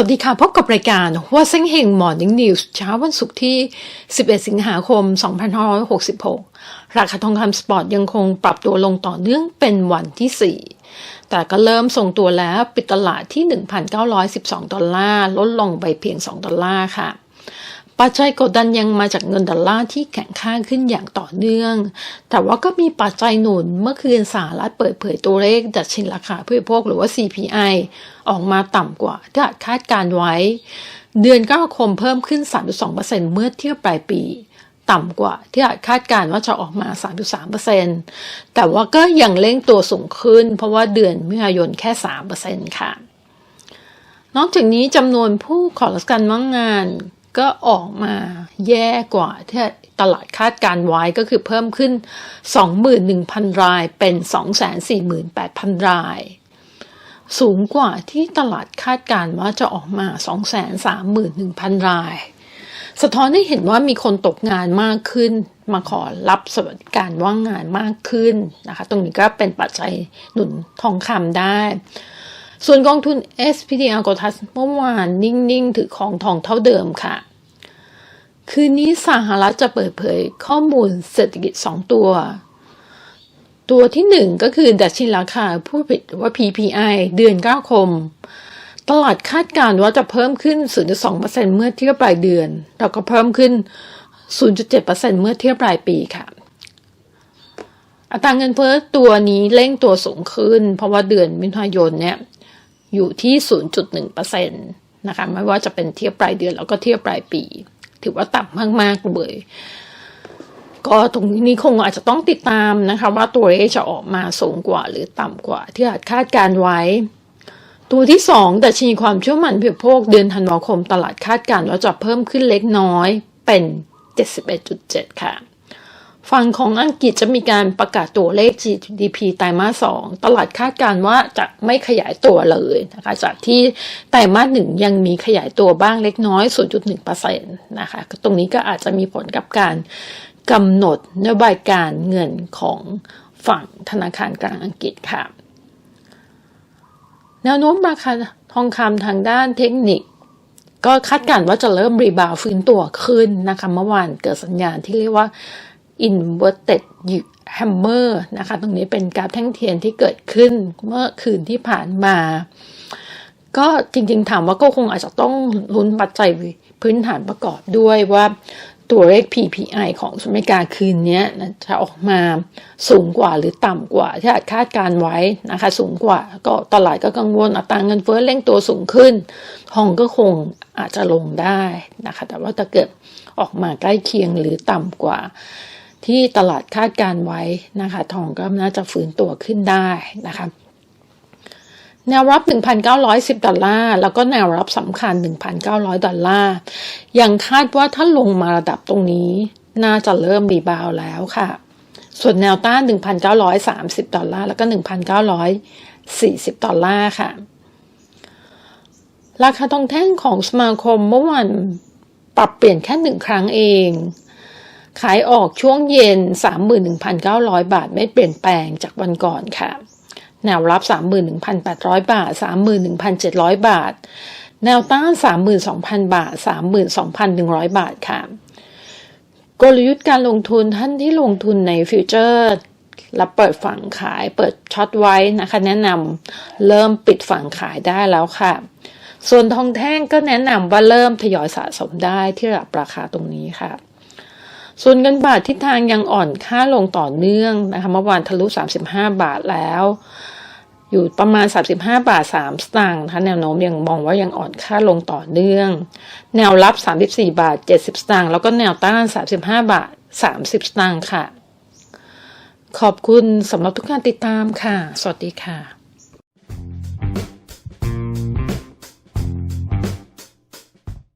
วัสดีค่ะ พบกับรายการว่าเซ้งเฮงมอร์นิ่งนิวส์เช้าวันศุกร์ที่ 11 สิงหาคม 2566 ราคาทองคำสปอร์ตยังคงปรับตัวลงต่อเนื่องเป็นวันที่ 4 แต่ก็เริ่มส่งตัวแล้วปิดตลาดที่ 1,912 ดอลลาร์ ลดลงไปเพียง 2 ดอลลาร์ค่ะ ปัจจัยกดดันยังมาจากเงินดอลลาร์ที่แข็งค่าขึ้นอย่างต่อเนื่อง แต่ว่าก็มีปัจจัยหนุนเมื่อคืนสหรัฐเปิดเผยตัวเลขดัชนีราคาผู้บริโภคหรือว่า CPI ออกมาต่ำกว่าที่คาดการไว้ เดือนกรกฎาคมเพิ่มขึ้น 3.2%เมื่อเทียบปลายปีต่ำกว่าที่คาดการว่าจะออกมา 3.3%แต่ว่าก็ยังเร่งตัวสูงขึ้น เพราะว่าเดือนมิถุนายนแค่ 3%ค่ะ นอกจากนี้จำนวนผู้ขอรับการว่างงาน ก็ออกมาแย่กว่าที่ตลาดคาดการไว้ก็คือเพิ่มขึ้น 21,000 รายเป็น 248,000 ราย สูงกว่าที่ตลาดคาดการว่าจะออกมา 231,000 ราย สะท้อนให้เห็นว่ามีคนตกงานมากขึ้น มาขอรับสวัสดิการว่างงานมากขึ้นนะคะ ตรงนี้ก็เป็นปัจจัยหนุนทองคำได้ ส่วนกองทุน SPDR กทัสเมื่อวานนิ่ง ๆ ถือของทองเท่าเดิมค่ะ คืนนี้สหรัฐจะเปิดเผยข้อมูลเศรษฐกิจ 2 ตัว ตัวที่ 1 ก็คือดัชนีราคาผู้ผลิตว่า PPI เดือนกรกฎาคม ตลาดคาดการณ์ว่าจะเพิ่มขึ้น 0.2%เมื่อเทียบปลายเดือน แล้วก็เพิ่มขึ้น 0.7%เมื่อเทียบปลายปีค่ะอัตราเงินเฟ้อตัวนี้เร่งตัวสูงขึ้น เพราะว่าเดือนมิถุนายนเนี่ย อยู่ที่ 0.1%นะคะไม่ว่าจะเป็นเทียบปลายเดือนแล้วก็เทียบปลายปี ถือว่าต่ำมากๆเลยก็ตรงนี้คงอาจจะต้องติดตามนะคะว่าตัวเลขจะออกมาสูงกว่าหรือต่ำกว่าที่อาจคาดการไว้ ตัวที่สองแต่ชนีความเชื่อมั่นผู้บริโภคเดือนธันวาคมตลาดคาดการณ์ว่าจะเพิ่มขึ้นเล็กน้อยเป็น 71.7 ค่ะ ฝั่งของอังกฤษจะมีการประกาศตัวเลข GDP ไตรมาสสองตลาดคาดการณ์ว่าจะไม่ขยายตัวเลยนะคะ จากที่ไตรมาสหนึ่งยังมีขยายตัวบ้างเล็กน้อย 0.1%นะคะ ตรงนี้ก็อาจจะมีผลกับการกำหนดนโยบายการเงินของฝั่งธนาคารกลางอังกฤษค่ะ แนวโน้มราคาทองคำทางด้านเทคนิคก็คาดการณ์ว่าจะเริ่มรีบาวฟื้นตัวขึ้นนะคะเมื่อวานเกิดสัญญาณที่เรียกว่า inverted hammer นะคะ ตรงนี้เป็นกราฟแท่งเทียนที่เกิดขึ้นเมื่อคืนที่ผ่านมา ก็จริงๆถามว่าก็คงอาจจะต้องลุ้นปัจจัยพื้นฐานประกอบด้วยว่าตัวเลข PPI ของสหรัฐอเมริกาคืนนี้จะออกมาสูงกว่าหรือต่ำกว่าที่อาจคาดการไว้นะคะ สูงกว่าก็ตลาดก็กังวลอัตราเงินเฟ้อเร่งตัวสูงขึ้นทองก็คงอาจจะลงได้นะคะ แต่ว่าถ้าเกิดออกมาใกล้เคียงหรือต่ำกว่า ที่ตลาดคาดการไว้นะคะ ทองก็น่าจะฟื้นตัวขึ้นได้นะคะแนวรับ 1,910 ดอลลาร์ แล้วก็แนวรับสำคัญ 1,900 ดอลลาร์ ยังคาดว่าถ้าลงมาระดับตรงนี้ น่าจะเริ่มรีบาวแล้วค่ะ ส่วนแนวต้าน 1,930 ดอลลาร์ แล้วก็ 1,940 ดอลลาร์ค่ะ ราคาทองแท่งของสมาคมเมื่อวานปรับเปลี่ยนแค่หนึ่งครั้งเอง ขายออกช่วงเย็น 31,900 บาทไม่เปลี่ยนแปลงจากวันก่อนค่ะ แนวรับ 31,800 บาท32,700 บาท แนวต้าน 32,000 บาท 32,100 บาทค่ะ กลยุทธ์การลงทุนท่านที่ลงทุนในฟิวเจอร์และเปิดฝั่งขายเปิดช็อตไว้นะคะ แนะนำเริ่มปิดฝั่งขายได้แล้วค่ะ ส่วนทองแท่งก็แนะนำว่าเริ่มทยอยสะสมได้ที่ระดับราคาตรงนี้ค่ะ ส่วนเงินบาททิศทางยังอ่อนค่าลงต่อเนื่องนะคะเมื่อวานทะลุ 35 บาทแล้ว อยู่ประมาณ 35 บาท 3 สตางค์นะคะแนวโน้มยังมองว่ายังอ่อนค่าลงต่อเนื่อง แนวรับ 34 บาท 70 สตางค์แล้วก็แนวต้าน 35 บาท 30 สตางค์ค่ะ ขอบคุณสำหรับทุกการติดตามค่ะ สวัสดีค่ะ